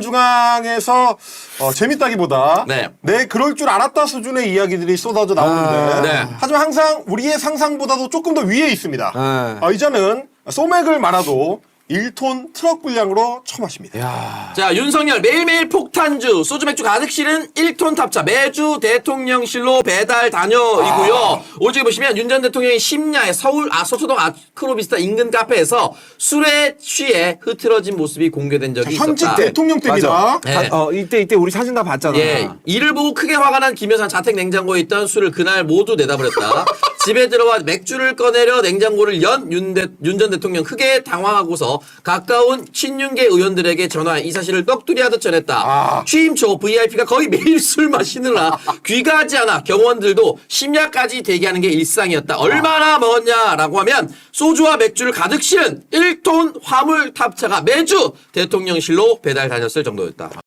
중간중간에서 어, 재밌다기보다 네. 내 그럴 줄 알았다 수준의 이야기들이 쏟아져 나오는데 아, 네. 하지만 항상 우리의 상상보다도 조금 더 위에 있습니다. 네. 어, 이제는 소맥을 말아도 1톤 트럭 분량으로 처마십니다. 야. 자, 윤석열 매일매일 폭탄주, 소주 맥주 가득 실은 1톤 탑차 매주 대통령실로 배달 다녀이고요. 아. 오직 보시면 윤 전 대통령이 심야에 서울 아 서초동 아크로비스타 인근 카페에서 술에 취해 흐트러진 모습이 공개된 적이 현직 있었다. 대통령 때입니다. 네. 다- 어, 이때 이때 우리 사진 다 봤잖아. 예, 이를 보고 크게 화가 난 김 여사 자택 냉장고에 있던 술을 그날 모두 내다버렸다. 집에 들어와 맥주를 꺼내려 냉장고를 연 윤 전 대통령 크게 당황하고서 가까운 친윤계 의원들에게 전화 이 사실을 떡두리 하듯 전했다. 아. 취임 초 VIP가 거의 매일 술 마시느라 귀가 하지 않아 경호원들도 심야까지 대기하는 게 일상이었다. 얼마나 먹었냐라고 하면 소주와 맥주를 가득 실은 1톤 화물 탑차가 매주 대통령실로 배달 다녔을 정도였다.